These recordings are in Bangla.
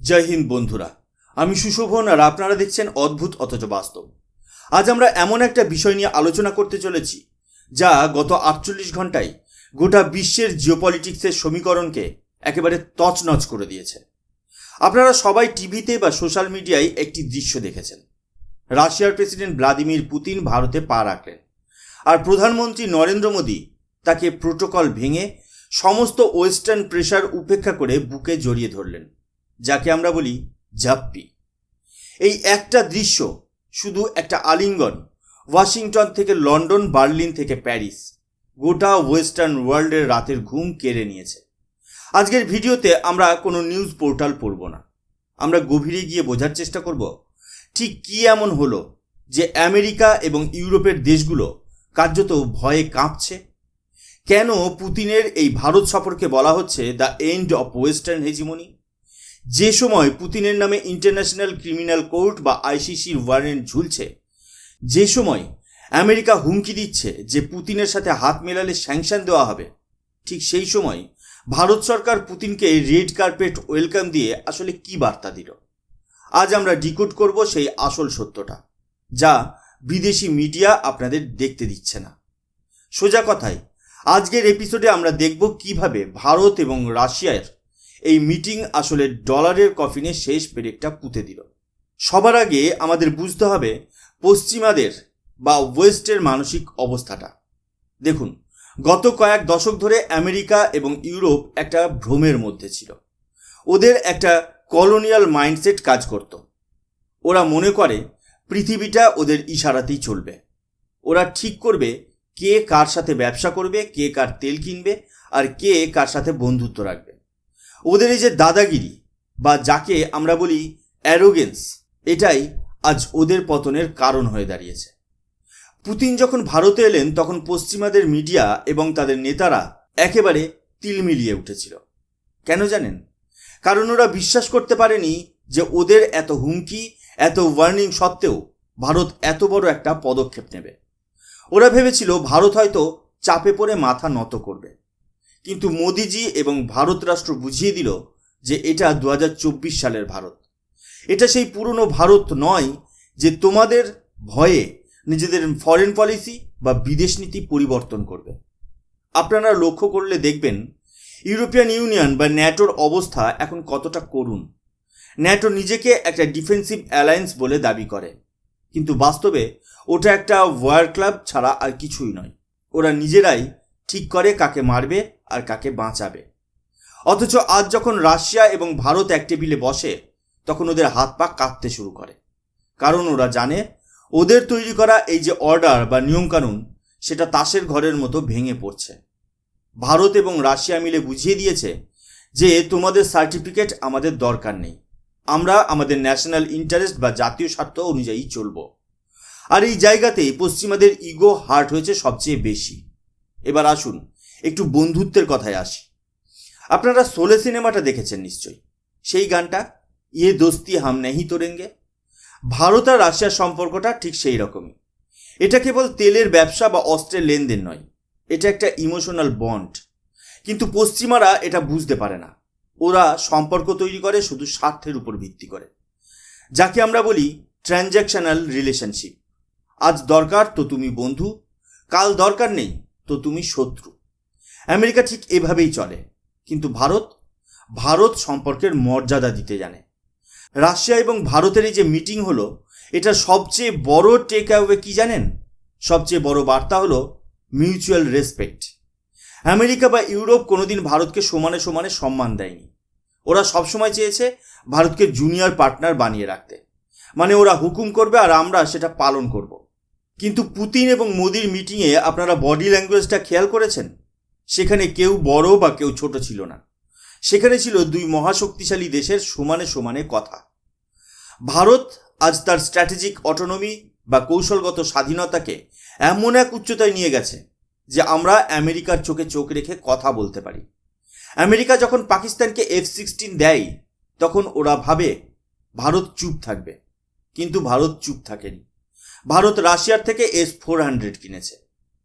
জয় হিন্দ বন্ধুরা, আমি সুশোভন আর আপনারা দেখছেন অদ্ভুত অথচ বাস্তব। আজ আমরা এমন একটা বিষয় নিয়ে আলোচনা করতে চলেছি, যা গত আটচল্লিশ ঘন্টায় গোটা বিশ্বের জিওপলিটিক্সের সমীকরণকে একেবারে তছনছ করে দিয়েছে। আপনারা সবাই টিভিতে বা সোশ্যাল মিডিয়ায় একটি দৃশ্য দেখেছেন। রাশিয়ার প্রেসিডেন্ট ভ্লাদিমির পুতিন ভারতে পা রাখলেন, আর প্রধানমন্ত্রী নরেন্দ্র মোদী তাকে প্রোটোকল ভেঙে সমস্ত ওয়েস্টার্ন প্রেশার উপেক্ষা করে বুকে জড়িয়ে ধরলেন। যাকে আমরা বলি ঝাপ্পি এই একটা দৃশ্য শুধু একটা আলিঙ্গন, ওয়াশিংটন থেকে লন্ডন, বার্লিন থেকে প্যারিস, গোটা ওয়েস্টার্ন ওয়ার্ল্ডের রাতের ঘুম কেড়ে নিয়েছে। আজকের ভিডিওতে আমরা কোনো নিউজ পোর্টাল পড়ব না। আমরা গভীরে গিয়ে বোঝার চেষ্টা করব, ঠিক কি এমন হলো যে আমেরিকা এবং ইউরোপের দেশগুলো কার্যত ভয়ে কাঁপছে? কেন পুতিনের এই ভারত সফরকে বলা হচ্ছে the end of western hegemony যে সময় পুতিনের নামে ইন্টারন্যাশনাল ক্রিমিনাল কোর্ট বা আইসিসির ওয়ারেন্ট ঝুলছে, যে সময় আমেরিকা হুমকি দিচ্ছে যে পুতিনের সাথে হাত মেলালে স্যাংশন দেওয়া হবে, ঠিক সেই সময় ভারত সরকার পুতিনকে রেড কার্পেট ওয়েলকাম দিয়ে আসলে কি বার্তা দিল? আজ আমরা ডিকোড করব সেই আসল সত্যটা, যা বিদেশি মিডিয়া আপনাদের দেখতে দিচ্ছে না। সোজা কথায়, আজকের এপিসোডে আমরা দেখব কীভাবে ভারত এবং রাশিয়ার এই মিটিং আসলে ডলারের কফিনে শেষ পেরেকটা পুঁতে দিল। সবার আগে আমাদের বুঝতে হবে পশ্চিমাদের বা ওয়েস্টের মানসিক অবস্থাটা। দেখুন, গত কয়েক দশক ধরে আমেরিকা এবং ইউরোপ একটা ভ্রমের মধ্যে ছিল। ওদের একটা কলোনিয়াল মাইন্ডসেট কাজ করত। ওরা মনে করে পৃথিবীটা ওদের ইশারাতেই চলবে। ওরা ঠিক করবে কে কার সাথে ব্যবসা করবে, কে কার তেল কিনবে, আর কে কার সাথে বন্ধুত্ব রাখবে। ওদের এই যে দাদাগিরি বা যাকে আমরা বলি অ্যারোগেন্স এটাই আজ ওদের পতনের কারণ হয়ে দাঁড়িয়েছে। পুতিন যখন ভারতে এলেন, তখন পশ্চিমাদের মিডিয়া এবং তাদের নেতারা একেবারে তিলমিলিয়ে উঠেছিল। কেন জানেন? কারণ ওরা বিশ্বাস করতে পারেনি যে ওদের এত হুমকি, এত ওয়ার্নিং সত্ত্বেও ভারত এত বড় একটা পদক্ষেপ নেবে। ওরা ভেবেছিল ভারত হয়তো চাপে পড়ে মাথা নত করবে। কিন্তু মোদিজি এবং ভারত রাষ্ট্র বুঝিয়ে দিল যে এটা দু হাজার চব্বিশ সালের ভারত। এটা সেই পুরনো ভারত নয় যে তোমাদের ভয়ে নিজেদের ফরেন পলিসি বা বিদেশ নীতি পরিবর্তন করবে। আপনারা লক্ষ্য করলে দেখবেন ইউরোপিয়ান ইউনিয়ন বা ন্যাটোর অবস্থা এখন কতটা করুণ। ন্যাটো নিজেকে একটা ডিফেন্সিভ অ্যালায়েন্স বলে দাবি করে। কিন্তু বাস্তবে ওটা একটা ওয়ার ক্লাব ছাড়া আর কিছুই নয়। ওরা নিজেরাই ঠিক করে কাকে মারবে আর কাকে বাঁচাবে? অথচ আজ যখন রাশিয়া এবং ভারত এক টেবিলে বসে, তখন ওদের হাত পা কাঁপতে শুরু করে। কারণ ওরা জানে, ওদের তৈরি করা এই যে অর্ডার বা নিয়মকানুন, সেটা তাসের ঘরের মতো ভেঙে পড়ছে। ভারত এবং রাশিয়া মিলে বুঝিয়ে দিয়েছে যে তোমাদের সার্টিফিকেট আমাদের দরকার নেই। আমরা আমাদের ন্যাশনাল ইন্টারেস্ট বা জাতীয় স্বার্থ অনুযায়ী চলব। আর এই জায়গাতেই পশ্চিমাদের ইগো হার্ট হয়েছে সবচেয়ে বেশি। এবার আসুন একটু বন্ধুত্বের কথায় আসি। আপনারা সোলে সিনেমাটা দেখেছেন নিশ্চয়ই। সেই গানটা ইয়ে দোস্তি হাম নেহি তোরেঙ্গে? ভারত আর রাশিয়ার সম্পর্কটা ঠিক সেই রকমই। এটা কেবল তেলের ব্যবসা বা অস্ত্রের লেনদেন নয়, এটা একটা ইমোশনাল বন্ড। কিন্তু পশ্চিমারা এটা বুঝতে পারে না। ওরা সম্পর্ক তৈরি করে, শুধু স্বার্থের উপর ভিত্তি করে। যাকে আমরা বলি ট্রানজ্যাকশনাল রিলেশনশিপ। আজ দরকার তো তুমি বন্ধু, কাল দরকার নেই তো তুমি শত্রু। আমেরিকা ঠিক এভাবেই চলে। কিন্তু ভারত? ভারত সম্পর্কের মর্যাদা দিতে জানে। রাশিয়া এবং ভারতের এই যে মিটিং হলো, এটা সবচেয়ে বড় টেক অ্যাওয়ে কি জানেন? সবচেয়ে বড় বার্তা হলো মিউচুয়াল রেসপেক্ট আমেরিকা বা ইউরোপ কোনোদিন ভারতকে সমানে সমানে সম্মান দেয়নি। ওরা সবসময় চেয়েছে ভারতকে জুনিয়র পার্টনার বানিয়ে রাখতে। মানে ওরা হুকুম করবে আর আমরা সেটা পালন করব। কিন্তু পুতিন এবং মোদির মিটিংয়ে আপনারা বডি ল্যাঙ্গুয়েজটা খেয়াল করেছেন? সেখানে কেউ বড় বা কেউ ছোট ছিল না। সেখানে ছিল দুই মহাশক্তিশালী দেশের সমানে সমানে কথা। ভারত আজ তার স্ট্র্যাটেজিক অটোনমি বা কৌশলগত স্বাধীনতাকে এমন এক উচ্চতায় নিয়ে গেছে যে আমরা আমেরিকার চোখে চোখ রেখে কথা বলতে পারি। আমেরিকা যখন পাকিস্তানকে এফ সিক্সটিন দেয়, তখন ওরা ভাবে ভারত চুপ থাকবে। কিন্তু ভারত চুপ থাকেনি। ভারত রাশিয়ার থেকে এস ফোর হান্ড্রেড কিনেছে,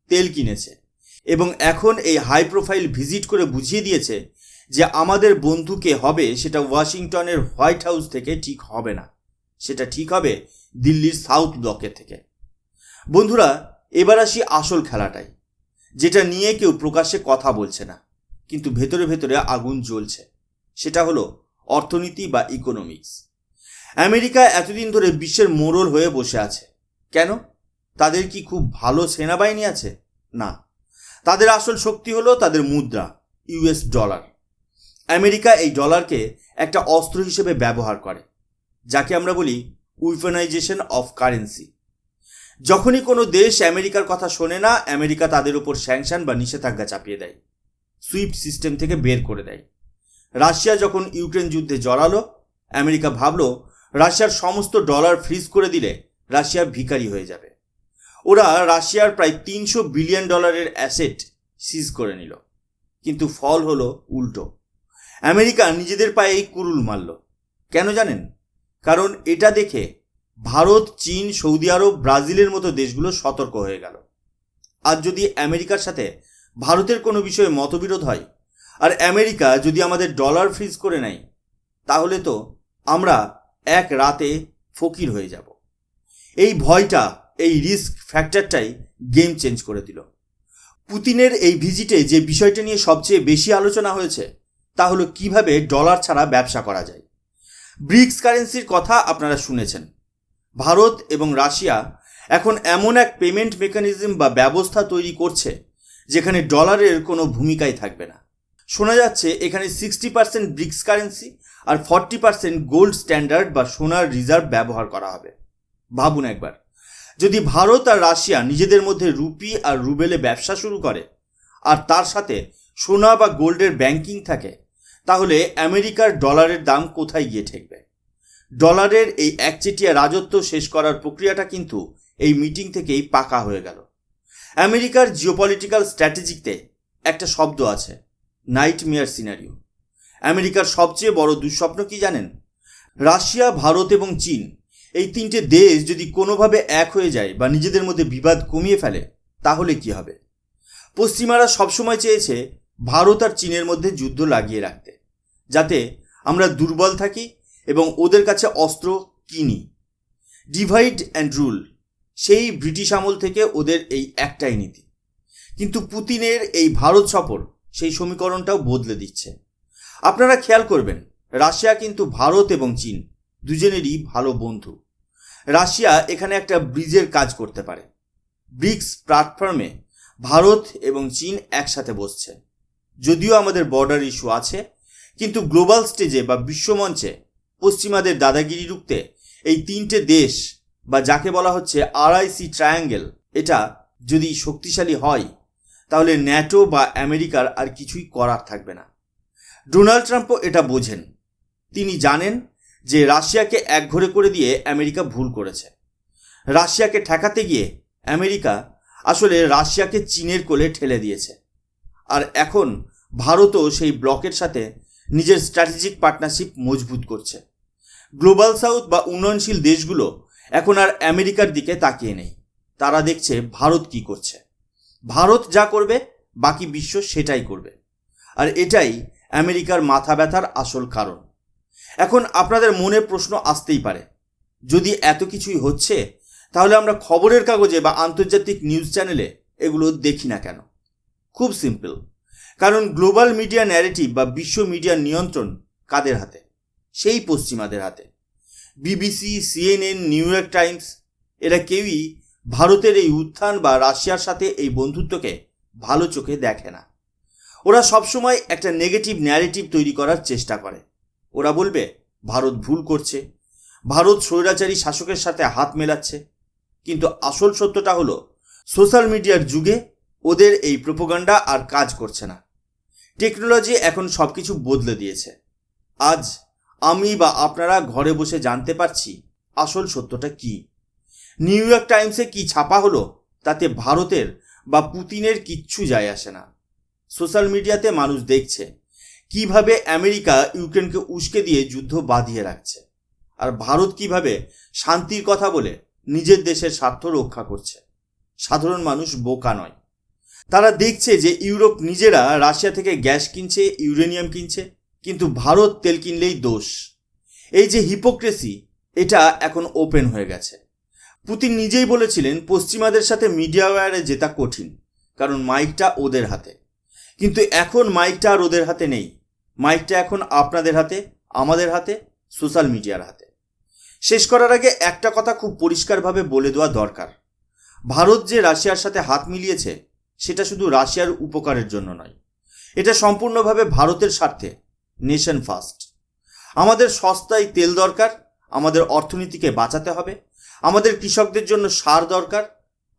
তেল কিনেছে এবং এখন এই হাই প্রোফাইল ভিজিট করে বুঝিয়ে দিয়েছে যে আমাদের বন্ধুকে হবে সেটা ওয়াশিংটনের হোয়াইট হাউস থেকে ঠিক হবে না। সেটা ঠিক হবে দিল্লির সাউথ ব্লকের থেকে। বন্ধুরা, এবার আসি আসল খেলাটাই, যেটা নিয়ে কেউ প্রকাশ্যে কথা বলছে না, কিন্তু ভেতরে ভেতরে আগুন জ্বলছে। সেটা হলো অর্থনীতি বা ইকোনমিক্স আমেরিকা এতদিন ধরে বিশ্বের মোড়ল হয়ে বসে আছে। কেন? তাদের কি খুব ভালো সেনাবাহিনী আছে? না। তাদের আসল শক্তি হলো তাদের মুদ্রা, ইউএস ডলার। আমেরিকা এই ডলারকে একটা অস্ত্র হিসেবে ব্যবহার করে, যাকে আমরা বলি উইফেনাইজেশন অফ কারেন্সি যখনই কোনো দেশ আমেরিকার কথা শোনে না, আমেরিকা তাদের উপর স্যাংশন বা নিষেধাজ্ঞা চাপিয়ে দেয় সুইফট সিস্টেম থেকে বের করে দেয়। রাশিয়া যখন ইউক্রেন যুদ্ধে জড়ালো, আমেরিকা ভাবলো, রাশিয়ার সমস্ত ডলার ফ্রিজ করে দিলে রাশিয়া ভিখারি হয়ে যাবে। ওরা রাশিয়ার প্রায় তিনশো বিলিয়ন ডলারের অ্যাসেট সিজ করে নিল। কিন্তু ফল হলো উল্টো। আমেরিকা নিজেদের পায়েই কুরুল মারল। কেন জানেন? কারণ এটা দেখে ভারত, চীন, সৌদি আরব, ব্রাজিলের মতো দেশগুলো সতর্ক হয়ে গেল। আর যদি আমেরিকার সাথে ভারতের কোনো বিষয়ে মতবিরোধ হয়, আর আমেরিকা যদি আমাদের ডলার ফ্রিজ করে নেয়, তাহলে তো আমরা এক রাতে ফকির হয়ে যাব। এই ভয়টা এই রিস্ক ফ্যাক্টরটাই গেম চেঞ্জ করে দিল। পুতিনের এই ভিজিটে যে বিষয়টা নিয়ে সবচেয়ে বেশি আলোচনা হয়েছে, তা হলো কীভাবে ডলার ছাড়া ব্যবসা করা যায়। ব্রিক্স কারেন্সির কথা আপনারা শুনেছেন। ভারত এবং রাশিয়া এখন এমন এক পেমেন্ট মেকানিজম বা ব্যবস্থা তৈরি করছে, যেখানে ডলারের কোনো ভূমিকাই থাকবে না। শোনা যাচ্ছে এখানে সিক্সটি পার্সেন্ট ব্রিক্স কারেন্সি আর ফর্টি পার্সেন্ট গোল্ড স্ট্যান্ডার্ড বা সোনার রিজার্ভ ব্যবহার করা হবে। ভাবুন একবার। যদি ভারত আর রাশিয়া নিজেদের মধ্যে রুপি আর রুবেলে ব্যবসা শুরু করে, আর তার সাথে সোনা বা গোল্ডের ব্যাংকিং থাকে, তাহলে আমেরিকার ডলারের দাম কোথায় গিয়ে ঠেকবে? ডলারের এই একচেটিয়া রাজত্ব শেষ করার প্রক্রিয়াটা কিন্তু এই মিটিং থেকেই পাকা হয়ে গেল। আমেরিকার জিওপলিটিক্যাল স্ট্র্যাটেজিতে একটা শব্দ আছে নাইট মেয়ার সিনারিও আমেরিকার সবচেয়ে বড় দুঃস্বপ্ন কি জানেন? রাশিয়া, ভারত এবং চীন এই তিনটে দেশ যদি কোনোভাবে এক হয়ে যায় বা নিজেদের মধ্যে বিবাদ কমিয়ে ফেলে, তাহলে কি হবে? পশ্চিমারা সবসময় চেয়েছে ভারত আর চীনের মধ্যে যুদ্ধ লাগিয়ে রাখতে, যাতে আমরা দুর্বল থাকি এবং ওদের কাছে অস্ত্র কিনি। ডিভাইড অ্যান্ড রুল সেই ব্রিটিশ আমল থেকে ওদের এই একটাই নীতি। কিন্তু পুতিনের এই ভারত সফর সেই সমীকরণটাও বদলে দিচ্ছে। আপনারা খেয়াল করবেন, রাশিয়া কিন্তু ভারত এবং চীন দুজনেরই ভালো বন্ধু। রাশিয়া এখানে একটা ব্রিজের কাজ করতে পারে। ব্রিক্স প্ল্যাটফর্মে ভারত এবং চীন একসাথে বসছে। যদিও আমাদের বর্ডার ইস্যু আছে, কিন্তু গ্লোবাল স্টেজে বা বিশ্বমঞ্চে পশ্চিমাদের দাদাগিরি রুখতে এই তিনটে দেশ বা যাকে বলা হচ্ছে আরআইসি ট্রায়াঙ্গেল এটা যদি শক্তিশালী হয়, তাহলে ন্যাটো বা আমেরিকার আর কিছুই করার থাকবে না। ডোনাল্ড ট্রাম্পও এটা বোঝেন। তিনি জানেন যে রাশিয়াকে একঘরে করে দিয়ে আমেরিকা ভুল করেছে। রাশিয়াকে ঠেকাতে গিয়ে আমেরিকা আসলে রাশিয়াকে চীনের কোলে ঠেলে দিয়েছে। আর এখন ভারতও সেই ব্লকের সাথে নিজের স্ট্র্যাটেজিক পার্টনারশিপ মজবুত করছে। গ্লোবাল সাউথ বা উন্নয়নশীল দেশগুলো এখন আর আমেরিকার দিকে তাকিয়ে নেই। তারা দেখছে ভারত কি করছে। ভারত যা করবে, বাকি বিশ্ব সেটাই করবে। আর এটাই আমেরিকার মাথা ব্যথার আসল কারণ। এখন আপনাদের মনে প্রশ্ন আসতেই পারে। যদি এত কিছুই হচ্ছে, তাহলে আমরা খবরের কাগজে বা আন্তর্জাতিক নিউজ চ্যানেলে এগুলো দেখি না কেন? খুব সিম্পল। কারণ গ্লোবাল মিডিয়া ন্যারেটিভ বা বিশ্ব মিডিয়ার নিয়ন্ত্রণ কাদের হাতে? সেই পশ্চিমাদের হাতে। BBC, CNN, New York Times, এরা কেউই ভারতের এই উত্থান বা রাশিয়ার সাথে এই বন্ধুত্বকে ভালো চোখে দেখে না। ওরা সবসময় একটা নেগেটিভ ন্যারেটিভ তৈরি করার চেষ্টা করে। ওরা বলবে, ভারত ভুল করছে। ভারত স্বৈরাচারী শাসকের সাথে হাত মেলাচ্ছে। কিন্তু আসল সত্যটা হলো, সোশ্যাল মিডিয়ার যুগে ওদের এই প্রোপোগান্ডা আর কাজ করছে না। টেকনোলজি এখন সব কিছু বদলে দিয়েছে। আজ আমি বা আপনারা ঘরে বসে জানতে পারছি আসল সত্যটা কি। নিউ ইয়র্ক টাইমসে কি ছাপা হলো, তাতে ভারতের বা পুতিনের কিচ্ছু যায় আসে না। সোশ্যাল মিডিয়াতে মানুষ দেখছে। কীভাবে আমেরিকা ইউক্রেনকে উস্কে দিয়ে যুদ্ধ বাঁধিয়ে রাখছে? আর ভারত কীভাবে শান্তির কথা বলে নিজের দেশের স্বার্থ রক্ষা করছে? সাধারণ মানুষ বোকা নয়। তারা দেখছে যে ইউরোপ নিজেরা রাশিয়া থেকে গ্যাস কিনছে, ইউরেনিয়াম কিনছে, কিন্তু ভারত তেল কিনলেই দোষ। এই যে হিপোক্রেসি, এটা এখন ওপেন হয়ে গেছে। পুতিন নিজেই বলেছিলেন, পশ্চিমাদের সাথে মিডিয়া ওয়ারে জেতা কঠিন, কারণ মাইকটা ওদের হাতে। কিন্তু এখন মাইকটা আর ওদের হাতে নেই। মাইকটা এখন আপনাদের হাতে, আমাদের হাতে, সোশ্যাল মিডিয়ার হাতে। শেষ করার আগে একটা কথা খুব পরিষ্কারভাবে বলে দেওয়া দরকার। ভারত যে রাশিয়ার সাথে হাত মিলিয়েছে, সেটা শুধু রাশিয়ার উপকারের জন্য নয়। এটা সম্পূর্ণভাবে ভারতের স্বার্থে, নেশন ফার্স্ট। আমাদের সস্তায় তেল দরকার, আমাদের অর্থনীতিকে বাঁচাতে হবে, আমাদের কৃষকদের জন্য সার দরকার,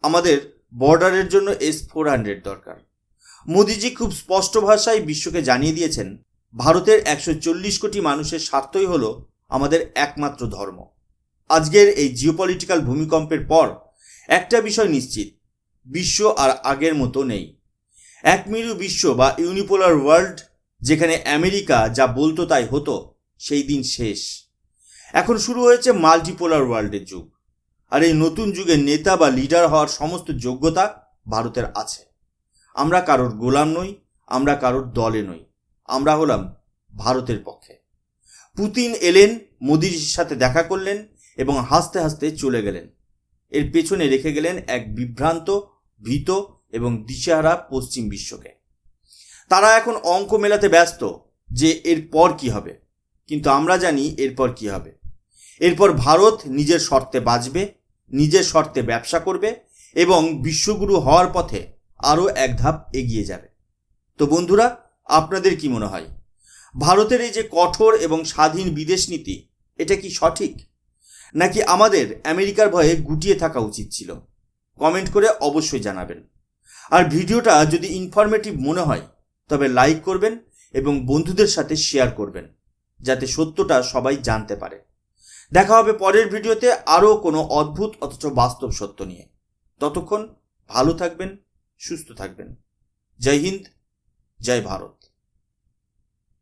আমাদের বর্ডারের জন্য এস ফোর হান্ড্রেড দরকার। মোদিজি খুব স্পষ্ট ভাষায় বিশ্বকে জানিয়ে দিয়েছেন ভারতের একশো চল্লিশ কোটি মানুষের স্বার্থই হলো আমাদের একমাত্র ধর্ম। আজকের এই জিওপলিটিক্যাল ভূমিকম্পের পর একটা বিষয় নিশ্চিত, বিশ্ব আর আগের মতো নেই। একমিরু বিশ্ব বা ইউনিপোলার ওয়ার্ল্ড, যেখানে আমেরিকা যা বলতো তাই হতো, সেই দিন শেষ। এখন শুরু হয়েছে মাল্টিপোলার ওয়ার্ল্ডের যুগ, আর এই নতুন যুগে নেতা বা লিডার হওয়ার সমস্ত যোগ্যতা ভারতের আছে। আমরা কারোর গোলাম নই, আমরা কারোর দলে নই। আমরা হলাম ভারতের পক্ষে। পুতিন এলেন মোদির সাথে দেখা করলেন এবং হাসতে হাসতে চলে গেলেন। এর পেছনে রেখে গেলেন এক বিভ্রান্ত, ভীত এবং দিশেহারা পশ্চিম বিশ্বকে। তারা এখন অঙ্ক মেলাতে ব্যস্ত যে এরপর কি হবে। কিন্তু আমরা জানি এরপর কি হবে। এরপর ভারত নিজের শর্তে বাঁচবে, নিজের শর্তে ব্যবসা করবে এবং বিশ্বগুরু হওয়ার পথে আরও এক ধাপ এগিয়ে যাবে। তো বন্ধুরা আপনাদের কি মনে হয়? ভারতের এই যে কঠোর এবং স্বাধীন বিদেশ নীতি, এটা কি সঠিক? নাকি আমাদের আমেরিকার ভয়ে গুটিয়ে থাকা উচিত ছিল? কমেন্ট করে অবশ্যই জানাবেন। আর ভিডিওটা যদি ইনফরমেটিভ মনে হয়, তবে লাইক করবেন এবং বন্ধুদের সাথে শেয়ার করবেন, যাতে সত্যটা সবাই জানতে পারে। দেখা হবে পরের ভিডিওতে আরও কোনো অদ্ভুত অথচ বাস্তব সত্য নিয়ে। ততক্ষণ ভালো থাকবেন, সুস্থ থাকবেন। জয় হিন্দ জয় ভারত